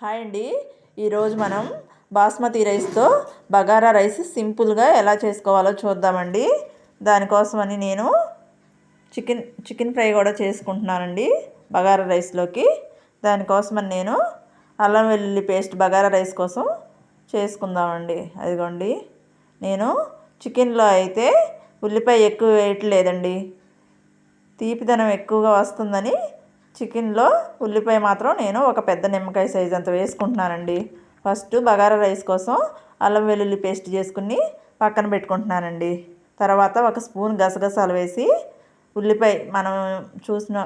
Hi అండి. ఈరోజు మనం బాస్మతి రైస్తో బగారా రైస్ సింపుల్గా ఎలా చేసుకోవాలో చూద్దామండి. దానికోసమని నేను చికెన్ చికెన్ ఫ్రై కూడా చేసుకుంటున్నానండి బగారా రైస్లోకి. దానికోసమని నేను అల్లం వెల్లుల్లి పేస్ట్ బగారా రైస్ కోసం చేసుకుందామండి. అదిగోండి. నేను చికెన్లో అయితే ఉల్లిపాయ ఎక్కువ వేయట్లేదండి. తీపిదనం ఎక్కువగా వస్తుందని చికెన్లో ఉల్లిపాయ మాత్రం నేను ఒక పెద్ద నిమ్మకాయ సైజ్ అంత వేసుకుంటున్నానండి. ఫస్ట్ బగారా రైస్ కోసం అల్లం వెల్లుల్లి పేస్ట్ చేసుకుని పక్కన పెట్టుకుంటున్నానండి. తర్వాత ఒక స్పూన్ గసగసాలు వేసి ఉల్లిపాయ మనం చూసిన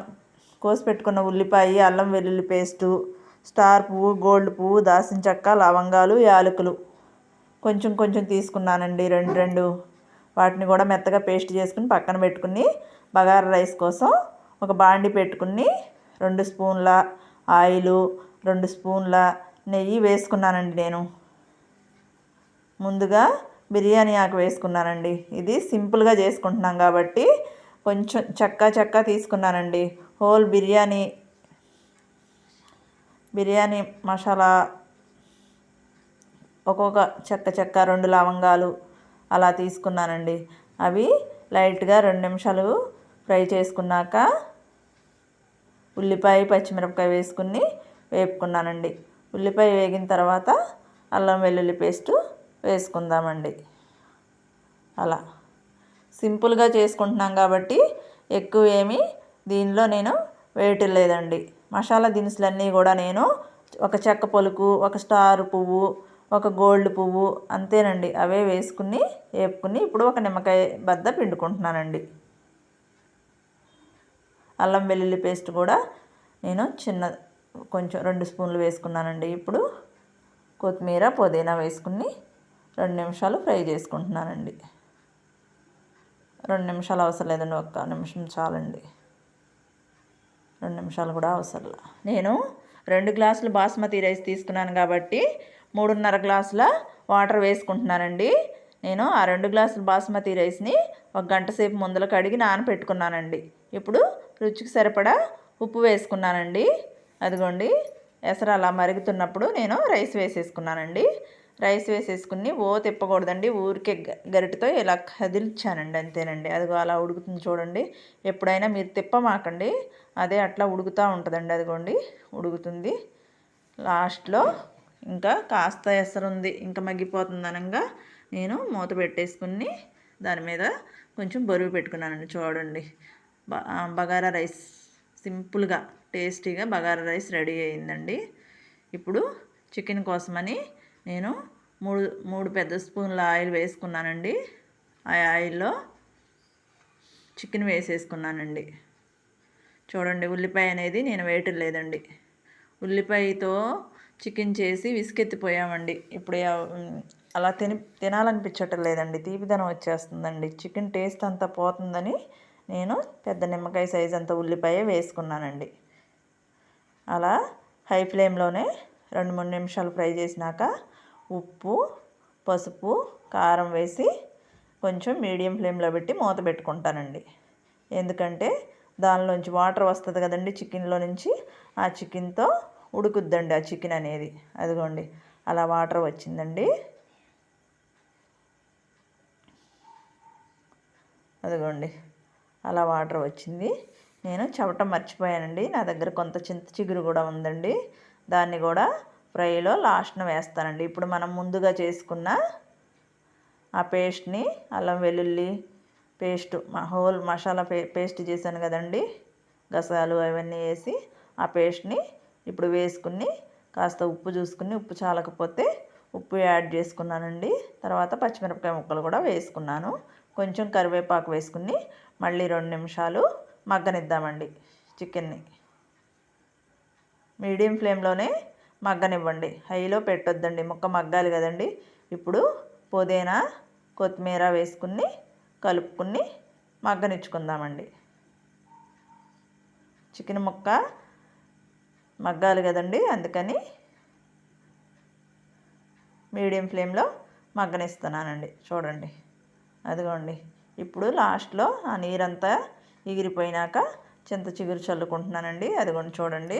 కోసి పెట్టుకున్న ఉల్లిపాయ అల్లం వెల్లుల్లి పేస్టు స్టార్ పువ్వు గోల్డ్ పువ్వు దాసిన చెక్క లవంగాలు యాలకులు కొంచెం కొంచెం తీసుకున్నానండి. రెండు రెండు వాటిని కూడా మెత్తగా పేస్ట్ చేసుకుని పక్కన పెట్టుకుని బగారా రైస్ కోసం ఒక బాండి పెట్టుకుని రెండు స్పూన్ల ఆయిలు రెండు స్పూన్ల నెయ్యి వేసుకున్నానండి నేను. ముందుగా బిర్యానీ ఆకు వేసుకున్నానండి. ఇది సింపుల్గా చేసుకుంటున్నాం కాబట్టి కొంచెం చక్క చెక్క తీసుకున్నానండి. హోల్ బిర్యానీ బిర్యానీ మసాలా ఒక్కొక్క చెక్క చెక్క రెండు లవంగాలు అలా తీసుకున్నానండి. అవి లైట్గా రెండు నిమిషాలు ఫ్రై చేసుకున్నాక ఉల్లిపాయ పచ్చిమిరపకాయ వేసుకుని వేపుకున్నానండి. ఉల్లిపాయ వేగిన తర్వాత అల్లం వెల్లుల్లి పేస్టు వేసుకుందామండి. అలా. సింపుల్గా చేసుకుంటున్నాం కాబట్టి ఎక్కువ ఏమి దీనిలో నేను వేయటం లేదండి మసాలా దినుసులన్నీ కూడా నేను ఒక చెక్క పొలుకు ఒక స్టార్ పువ్వు ఒక గోల్డ్ పువ్వు అంతేనండి. అవే వేసుకుని వేపుకుని ఇప్పుడు ఒక నిమ్మకాయ బద్ద పిండుకుంటున్నానండి. అల్లం వెల్లుల్లి పేస్ట్ కూడా నేను చిన్న కొంచెం రెండు స్పూన్లు వేసుకున్నానండి. ఇప్పుడు కొత్తిమీర పుదీనా వేసుకుని రెండు నిమిషాలు ఫ్రై చేసుకుంటున్నానండి. రెండు నిమిషాలు అవసరం లేదండి ఒక్క నిమిషం చాలండి. రెండు నిమిషాలు కూడా అవసరం నేను రెండు గ్లాసులు బాస్మతి రైస్ తీసుకున్నాను కాబట్టి మూడున్నర గ్లాసుల వాటర్ వేసుకుంటున్నానండి. నేను ఆ రెండు గ్లాసుల బాస్మతి రైస్ని ఒక గంట సేపు ముందర కడిగి నానపెట్టుకున్నానండి. ఇప్పుడు రుచికి సరిపడా ఉప్పు వేసుకున్నానండి. అదిగోండి ఎసరు అలా మరుగుతున్నప్పుడు నేను రైస్ వేసేసుకున్నానండి. రైస్ వేసేసుకుని ఓ తిప్పకూడదండి ఊరికే గరిటతో ఇలా కదిలిచ్చానండి అంతేనండి. అదిగో అలా ఉడుకుతుంది చూడండి. ఎప్పుడైనా మీరు తిప్పమాకండి అదే అట్లా ఉడుకుతూ ఉంటుందండి. అదిగోండి ఉడుకుతుంది. లాస్ట్లో ఇంకా కాస్త ఎసరుంది ఇంకా మగ్గిపోతుంది అనగా నేను మూత పెట్టేసుకుని దాని మీద కొంచెం బరువు పెట్టుకున్నానండి చూడండి. బగారా రైస్. సింపుల్గా టేస్టీగా బగారా రైస్ రెడీ అయిందండి. ఇప్పుడు చికెన్ కోసమని నేను మూడు మూడు పెద్ద స్పూన్ల ఆయిల్ వేసుకున్నానండి. ఆ ఆయిల్లో చికెన్ వేసేసుకున్నానండి. చూడండి ఉల్లిపాయ అనేది నేను వేయటం లేదండి. ఉల్లిపాయతో చికెన్ చేసి విసుకెత్తిపోయామండి. ఇప్పుడు అలా తిని తినాలనిపించటం లేదండి. తీపిదనం వచ్చేస్తుందండి. చికెన్ టేస్ట్ అంతా పోతుందని నేను పెద్ద నిమ్మకాయ సైజ్ అంత ఉల్లిపాయ వేసుకున్నానండి. అలా హై ఫ్లేమ్లోనే రెండు మూడు నిమిషాలు ఫ్రై చేసినాక ఉప్పు పసుపు కారం వేసి కొంచెం మీడియం ఫ్లేమ్లో పెట్టి మూత పెట్టుకుంటానండి. ఎందుకంటే దానిలోంచి వాటర్ వస్తుంది కదండి చికెన్లో నుంచి ఆ చికెన్తో ఉడుకుద్దండి ఆ చికెన్ అనేది. అదిగోండి అలా వాటర్ వచ్చిందండి. అదిగోండి. అలా వాటర్ వచ్చింది. నేను చవట మర్చిపోయానండి. నా దగ్గర కొంత చింత చిగురు కూడా ఉందండి. దాన్ని కూడా ఫ్రైలో లాస్ట్న వేస్తానండి. ఇప్పుడు మనం ముందుగా చేసుకున్న ఆ పేస్ట్ని అల్లం వెల్లుల్లి పేస్ట్ హోల్ మసాలా పే పేస్ట్ చేశాను కదండి. గసాలు అవన్నీ వేసి ఆ పేస్ట్ని ఇప్పుడు వేసుకుని కాస్త ఉప్పు చూసుకుని ఉప్పు చాలకపోతే ఉప్పు యాడ్ చేసుకున్నానండి. తర్వాత పచ్చిమిరపకాయ ముక్కలు కూడా వేసుకున్నాను. కొంచెం కరివేపాకు వేసుకుని మళ్ళీ రెండు నిమిషాలు మగ్గనిద్దామండి చికెన్ని. మీడియం ఫ్లేమ్లోనే మగ్గనివ్వండి. హైలో పెట్టొద్దండి. ముక్క మగ్గాలి కదండి. ఇప్పుడు పుదీనా కొత్తిమీర వేసుకుని కలుపుకుని మగ్గనిచ్చుకుందామండి. చికెన్ ముక్క మగ్గాలి కదండి. అందుకని మీడియం ఫ్లేమ్లో మగ్గనిస్తున్నానండి. చూడండి. అదిగోండి. ఇప్పుడు లాస్ట్లో ఆ నీరంతా ఎగిరిపోయినాక చింత చిగురు చల్లుకుంటున్నానండి. అదిగోండి చూడండి.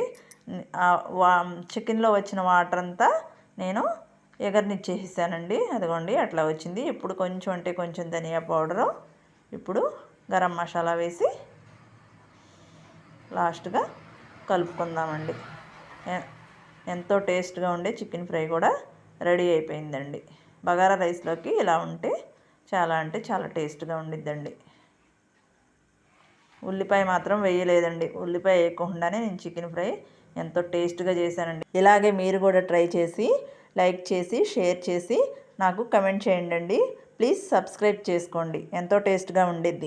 వా చికెన్లో వచ్చిన వాటర్ అంతా నేను ఎగరనిచ్చేసానండి అదిగోండి అట్లా వచ్చింది. ఇప్పుడు కొంచెం అంటే కొంచెం ధనియా పౌడరు ఇప్పుడు గరం మసాలా వేసి లాస్ట్గా కలుపుకుందామండి. ఎంతో టేస్ట్గా ఉండే చికెన్ ఫ్రై కూడా రెడీ అయిపోయిందండి. బగారా రైస్లోకి ఇలా ఉంటే చాలా అంటే చాలా టేస్ట్గా ఉండిద్దండి. ఉల్లిపాయ మాత్రం వేయలేదండి. ఉల్లిపాయ వేయకుండానే నేను చికెన్ ఫ్రై ఎంతో టేస్ట్గా చేశానండి. ఇలాగే మీరు కూడా ట్రై చేసి లైక్ చేసి షేర్ చేసి నాకు కమెంట్ చేయండి ప్లీజ్ సబ్స్క్రైబ్ చేసుకోండి. ఎంతో టేస్ట్గా ఉండిద్ది.